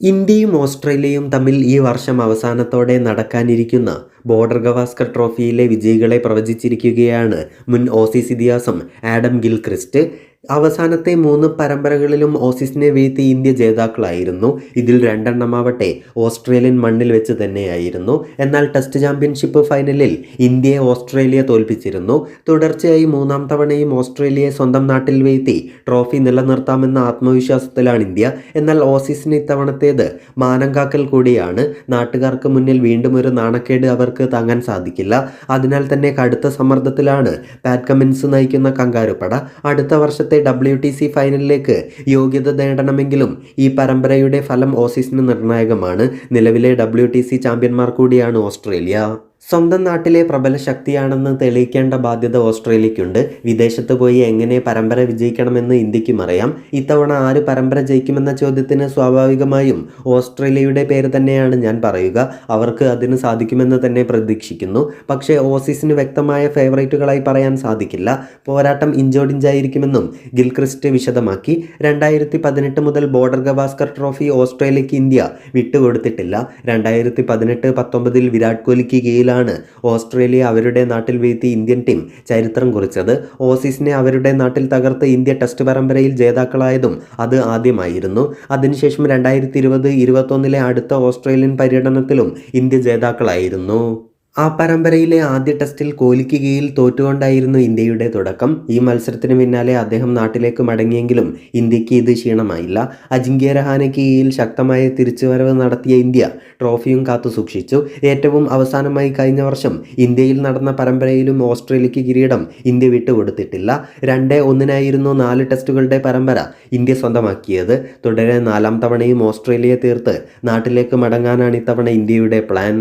ഇന്ത്യയും ഓസ്ട്രേലിയയും തമ്മിൽ ഈ വർഷം അവസാനത്തോടെ നടക്കാനിരിക്കുന്ന ബോർഡർ ഗവാസ്കർ ട്രോഫിയിലെ വിജയികളെ പ്രവചിച്ചിരിക്കുകയാണ് മുൻ ഓസീസ് ഇതിഹാസം ആഡം ഗിൽക്രിസ്റ്റ്. അവസാനത്തെ മൂന്ന് പരമ്പരകളിലും ഓസീസിനെ വീഴ്ത്തി ഇന്ത്യ ജേതാക്കളായിരുന്നു. ഇതിൽ രണ്ടെണ്ണമാവട്ടെ ഓസ്ട്രേലിയൻ മണ്ണിൽ വെച്ച് തന്നെയായിരുന്നു. എന്നാൽ ടെസ്റ്റ് ചാമ്പ്യൻഷിപ്പ് ഫൈനലിൽ ഇന്ത്യയെ ഓസ്ട്രേലിയ തോൽപ്പിച്ചിരുന്നു. തുടർച്ചയായി മൂന്നാം തവണയും ഓസ്ട്രേലിയയെ സ്വന്തം നാട്ടിൽ വീഴ്ത്തി ട്രോഫി നിലനിർത്താമെന്ന ആത്മവിശ്വാസത്തിലാണ് ഇന്ത്യ. എന്നാൽ ഓസീസിന് ഇത്തവണത്തേത് മാനം കാക്കൽ കൂടിയാണ്. നാട്ടുകാർക്ക് മുന്നിൽ വീണ്ടും ഒരു നാണക്കേട് അവർക്ക് താങ്ങാൻ സാധിക്കില്ല. അതിനാൽ തന്നെ കടുത്ത സമ്മർദ്ദത്തിലാണ് പാറ്റ് കമിൻസ് നയിക്കുന്ന കങ്കാരുപ്പട അടുത്ത വർഷത്തെ ഡബ്ല്യു ടി സി ഫൈനലിലേക്ക് യോഗ്യത നേടണമെങ്കിലും ഈ പരമ്പരയുടെ ഫലം ഓസീസിന് നിർണായകമാണ്. നിലവിലെ ഡബ്ല്യു ടി സി ചാമ്പ്യന്മാർ കൂടിയാണ് ഓസ്ട്രേലിയ. സ്വന്തം നാട്ടിലെ പ്രബല ശക്തിയാണെന്ന് തെളിയിക്കേണ്ട ബാധ്യത ഓസ്ട്രേലിയക്കുണ്ട് വിദേശത്ത് പോയി എങ്ങനെ പരമ്പര വിജയിക്കണമെന്ന് ഇന്ത്യക്കും അറിയാം. ഇത്തവണ ആര് പരമ്പര ജയിക്കുമെന്ന ചോദ്യത്തിന് സ്വാഭാവികമായും ഓസ്ട്രേലിയയുടെ പേര് തന്നെയാണ് ഞാൻ പറയുക. അവർക്ക് അതിന് സാധിക്കുമെന്ന് തന്നെ പ്രതീക്ഷിക്കുന്നു. പക്ഷേ ഓസീസിന് വ്യക്തമായ ഫേവറേറ്റുകളായി പറയാൻ സാധിക്കില്ല. പോരാട്ടം ഇഞ്ചോടിഞ്ചായിരിക്കുമെന്നും ഗിൽക്രിസ്റ്റ് വിശദമാക്കി. രണ്ടായിരത്തി പതിനെട്ട് മുതൽ ബോർഡർ ഗവാസ്കർ ട്രോഫി ഓസ്ട്രേലിയക്ക് ഇന്ത്യ വിട്ടുകൊടുത്തിട്ടില്ല. രണ്ടായിരത്തി പതിനെട്ട് പത്തൊമ്പതിൽ വിരാട് കോഹ്ലിക്ക് കീഴിലാണ് ഓസ്ട്രേലിയ അവരുടെ നാട്ടിൽ വീഴ്ത്തി ഇന്ത്യൻ ടീം ചരിത്രം കുറിച്ചത്. ഓസീസിനെ അവരുടെ നാട്ടിൽ തകർത്ത് ഇന്ത്യ ടെസ്റ്റ് പരമ്പരയിൽ ജേതാക്കളായതും അത് ആദ്യമായിരുന്നു. അതിനുശേഷം രണ്ടായിരത്തി ഇരുപത് ഇരുപത്തൊന്നിലെ അടുത്ത ഓസ്ട്രേലിയൻ പര്യടനത്തിലും ഇന്ത്യ ജേതാക്കളായിരുന്നു. ആ പരമ്പരയിലെ ആദ്യ ടെസ്റ്റിൽ കോഹ്ലിക്ക് കീഴിൽ തോറ്റുകൊണ്ടായിരുന്നു ഇന്ത്യയുടെ തുടക്കം. ഈ മത്സരത്തിന് പിന്നാലെ അദ്ദേഹം നാട്ടിലേക്ക് മടങ്ങിയെങ്കിലും ഇന്ത്യയ്ക്ക് ഇത് ക്ഷീണമായില്ല. അജിങ്ക്യ രഹാനയ്ക്ക് കീഴിൽ ശക്തമായ തിരിച്ചുവരവ് നടത്തിയ ഇന്ത്യ ട്രോഫിയും കാത്തു സൂക്ഷിച്ചു. ഏറ്റവും അവസാനമായി കഴിഞ്ഞ വർഷം ഇന്ത്യയിൽ നടന്ന പരമ്പരയിലും ഓസ്ട്രേലിയക്ക് കിരീടം ഇന്ത്യ വിട്ടുകൊടുത്തിട്ടില്ല. രണ്ട് ഒന്നിനായിരുന്നു നാല് ടെസ്റ്റുകളുടെ പരമ്പര ഇന്ത്യ സ്വന്തമാക്കിയത്. തുടരെ നാലാം തവണയും ഓസ്ട്രേലിയയെ തീർത്ത് നാട്ടിലേക്ക് മടങ്ങാനാണ് ഇത്തവണ ഇന്ത്യയുടെ പ്ലാൻ.